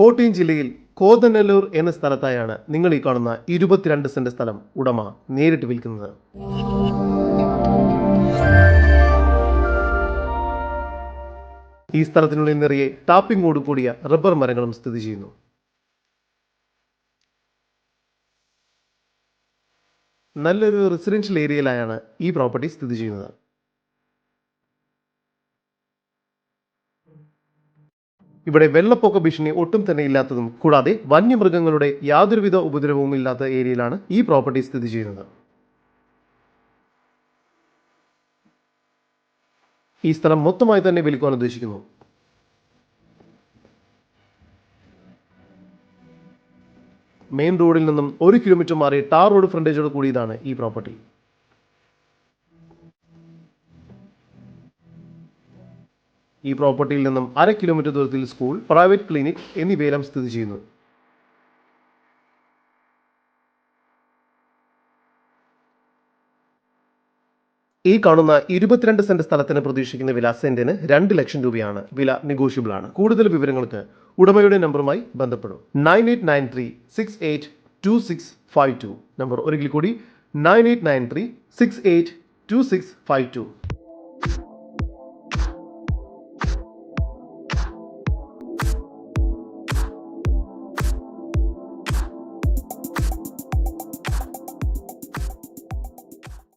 കോട്ടയം ജില്ലയിൽ കോതനല്ലൂർ എന്ന സ്ഥലത്തായാണ് നിങ്ങൾ ഈ കാണുന്ന ഇരുപത്തിരണ്ട് സെന്റ് സ്ഥലം ഉടമ നേരിട്ട് വിൽക്കുന്നത്. ഈ സ്ഥലത്തിനുള്ളിൽ നിറയെ ടാപ്പിങ്ങോട് കൂടിയ റബ്ബർ മരങ്ങളും സ്ഥിതി ചെയ്യുന്നു. നല്ലൊരു റെസിഡൻഷ്യൽ ഏരിയയിലായാണ് ഈ പ്രോപ്പർട്ടി സ്ഥിതി ചെയ്യുന്നത്. ഇവിടെ വെള്ളപ്പൊക്ക ഭീഷണി ഒട്ടും തന്നെ ഇല്ലാത്തതും കൂടാതെ വന്യമൃഗങ്ങളുടെ യാതൊരുവിധ ഉപദ്രവവും ഇല്ലാത്ത ഏരിയയിലാണ് ഈ പ്രോപ്പർട്ടി സ്ഥിതി ചെയ്യുന്നത്. ഈ സ്ഥലം മൊത്തമായി തന്നെ വിൽക്കുവാൻ ഉദ്ദേശിക്കുന്നു. മെയിൻ റോഡിൽ നിന്നും ഒരു കിലോമീറ്റർ മാറി ടാർ റോഡ് ഫ്രണ്ടേജോട് കൂടിയതാണ് ഈ പ്രോപ്പർട്ടി. ഈ പ്രോപ്പർട്ടിയിൽ നിന്നും അര കിലോമീറ്റർ ദൂരത്തിൽ സ്കൂൾ പ്രൈവറ്റ് ക്ലിനിക് എന്നിവയെല്ലാം സ്ഥിതി ചെയ്യുന്നു. ഈ കാണുന്ന ഇരുപത്തിരണ്ട് സെന്റ് സ്ഥലത്തിന് പ്രതീക്ഷിക്കുന്ന വില സെന്റിന് രണ്ട് ലക്ഷം രൂപയാണ്. വില നെഗോഷ്യബിൾ ആണ്. കൂടുതൽ വിവരങ്ങൾക്ക് ഉടമയുടെ നമ്പറുമായി ബന്ധപ്പെടും. Nine eight nine three six eight two six five two. Number ഒരിക്കൽ കൂടി nine eight nine three six eight two six five two.